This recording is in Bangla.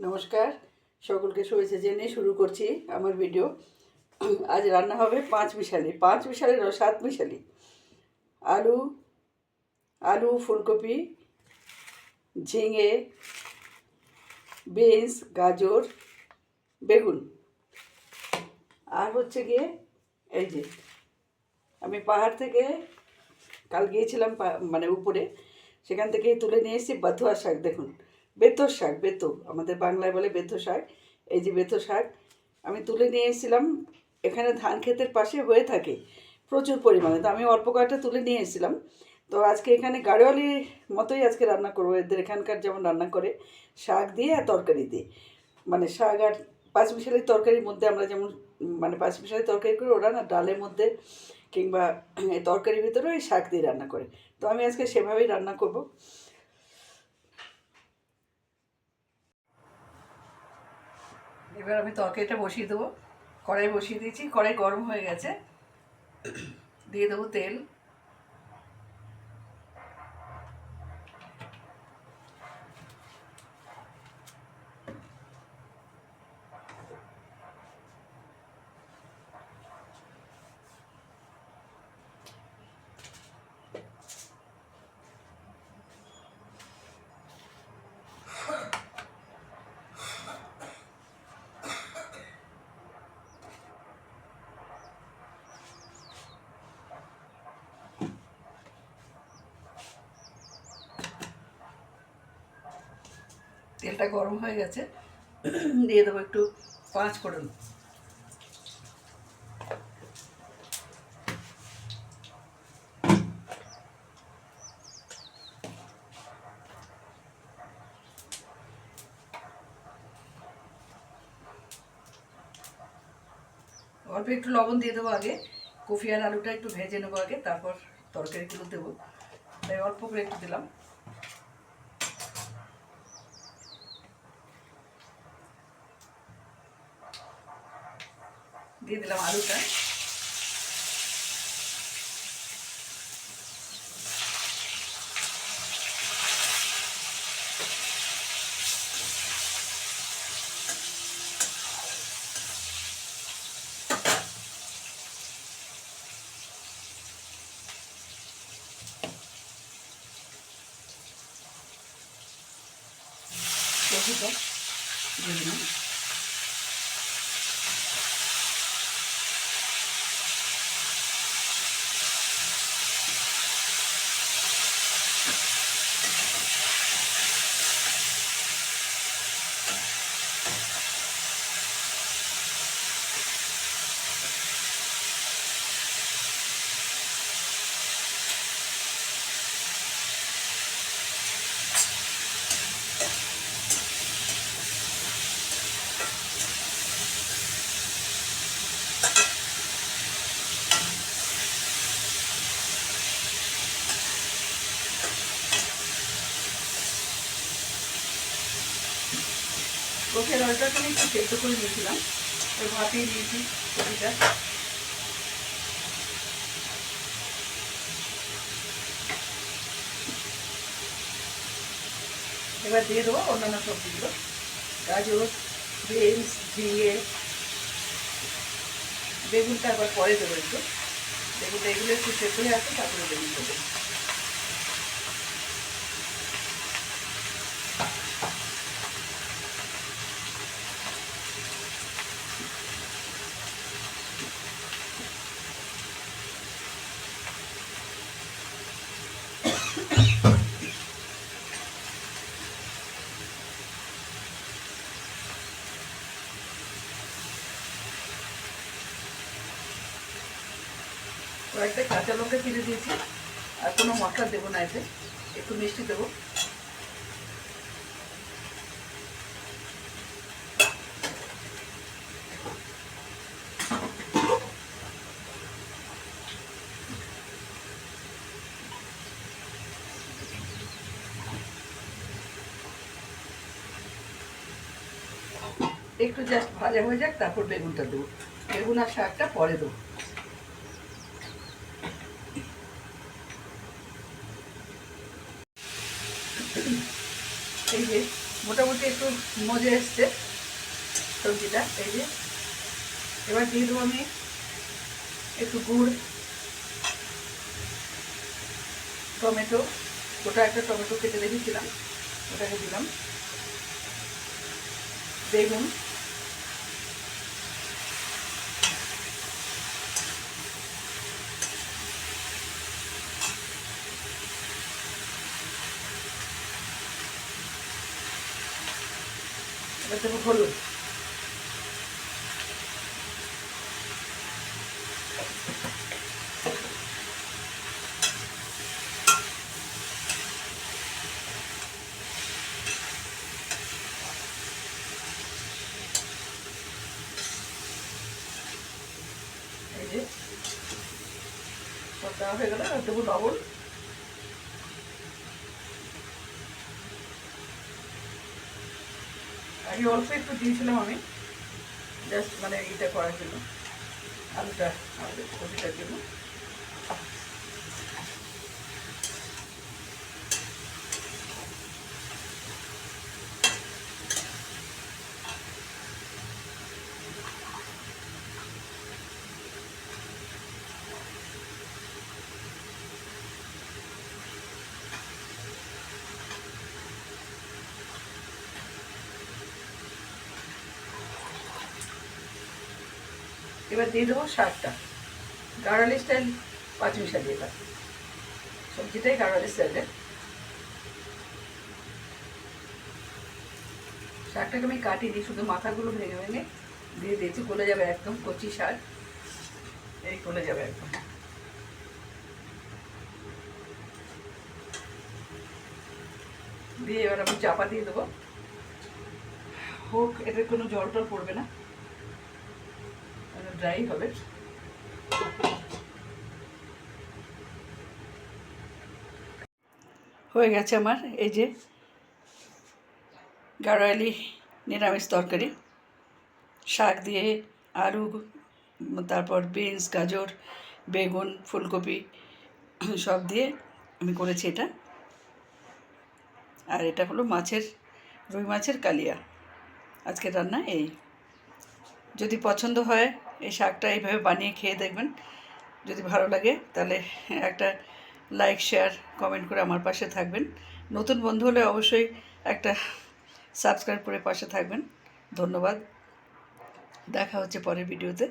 নমস্কার। সকলকে শুভেচ্ছা জেনে শুরু করছি আমার ভিডিও আজ রান্না হবে পাঁচ মিশালি। পাঁচ মিশালি না সাত মিশালি। আলু আলু, ফুলকপি, ঝিঙে, বিনস, গাজর, বেগুন। আর হচ্ছে গিয়ে এই যে আমি পাহাড় থেকে কাল গিয়েছিলাম মানে উপরে, সেখান থেকে তুলে নিয়ে এসেছি বাথুয়া শাক, দেখুন। বেথর শাক বেতো আমাদের বাংলায় বলে বেথো শাক। এই যে বেথো শাক, আমি তুলে নিয়ে এসেছিলাম। এখানে ধান ক্ষেতের পাশে হয়ে থাকে প্রচুর পরিমাণে। তো আমি অল্প কয়েকটা তুলে নিয়ে এসেছিলাম। তো আজকে এখানে গাড়োয়ালি মতোই আজকে রান্না করব। এদের এখানকার যেমন রান্না করে, শাক দিয়ে আর তরকারি দিয়ে। মানে শাক আর পাঁচমিশালি তরকারির মধ্যে আমরা যেমন মানে পাঁচমিশালি তরকারি করি, ওরা না ডালের মধ্যে কিংবা এই তরকারির ভিতরে ওই শাক দিয়ে রান্না করে। তো আমি আজকে সেভাবেই রান্না করব। এবার আমি তরকারিটা বসিয়ে দেবো। কড়াই বসিয়ে দিয়েছি, কড়াই গরম হয়ে গেছে। দিয়ে দেবো তেল। তেলটা গরম হয়ে গেছে। দিয়ে দেবো একটু পাঁচ ফোড়ন। অল্প একটু লবণ দিয়ে দেবো আগে। কফি আর আলুটা একটু ভেজে নেব আগে, তারপর তরকারিগুলো দেবো। তাই অল্প করে একটু দিলাম। দিয়ে দিলাম আলুটা কফিটা দিয়ে দিলাম কফির আলুটাকে আমি একটু সেদ্ধ করে নিয়েছিলাম। ওই ভাপিয়ে দিয়েছি কফিটা এবার দিয়ে দেবো অন্যান্য সবজিগুলো। গাজর, বিনস ঝিঙে বেগুনটা আবার পরে দেবো একটু। বেগুনটা এগুলো একটু সেদ্ধ হয়ে আসবে তারপরে বেগুন দেবো। কয়েকটা কাঁচা লঙ্কা কিনে দিয়েছি। আর কোনো মশলা দেবো না এতে। একটু মিষ্টি দেবো। একটু জাস্ট ভাজা হয়ে যাক, তারপর বেগুনটা দেবো। বেগুন আর শাকটা পরে দেবো। এই যে, মোটামুটি একটু মজে এসছে সবজিটা, এই যে। এবার দিয়ে দেবো আমি একটু গুড়, টমেটো ওটা একটা টমেটো কেটে রেখেছিলাম, ওটাকে দিলাম। বেগুন দেবো হলুদ দেওয়া হয়ে গেল দেবো আগে অল্প একটু দিয়েছিলাম আমি। জাস্ট মানে এটা করার জন্য। আলুটা আমাদের জন্য। এবার দিয়ে দেবো শাকটা। গাড়ালি স্টাইল পাঁচ দিয়ে এবার সবজিটাই গাড়ালি স্টাইলের শাকটাকে আমি কাটি দিই শুধু মাথাগুলো ভেঙে ভেঙে দিয়ে দিয়েছি, গলে যাবে একদম কচি শাক। এই গলে যাবে একদম। দিয়ে এবার আমি চাপা দিয়ে দেবো। হোক এটার কোনো জল টল পড়বে না। ড্রাই হবে হয়ে গেছে আমার এই যে গাড়ালি নিরামিষ তরকারি। শাক দিয়ে আলু, তারপর বিনস, গাজর, বেগুন, ফুলকপি সব দিয়ে আমি করেছি এটা। আর এটা হলো মাছের, রুই মাছের কালিয়া। আজকে রান্না এই। যদি পছন্দ হয় এই শাকটা এইভাবে বানিয়ে খেয়ে দেখবেন। যদি ভালো লাগে, তাহলে একটা লাইক শেয়ার কমেন্ট করে আমার পাশে থাকবেন। নতুন বন্ধু হলে অবশ্যই একটা সাবস্ক্রাইব করে পাশে থাকবেন। ধন্যবাদ। দেখা হচ্ছে পরের ভিডিওতে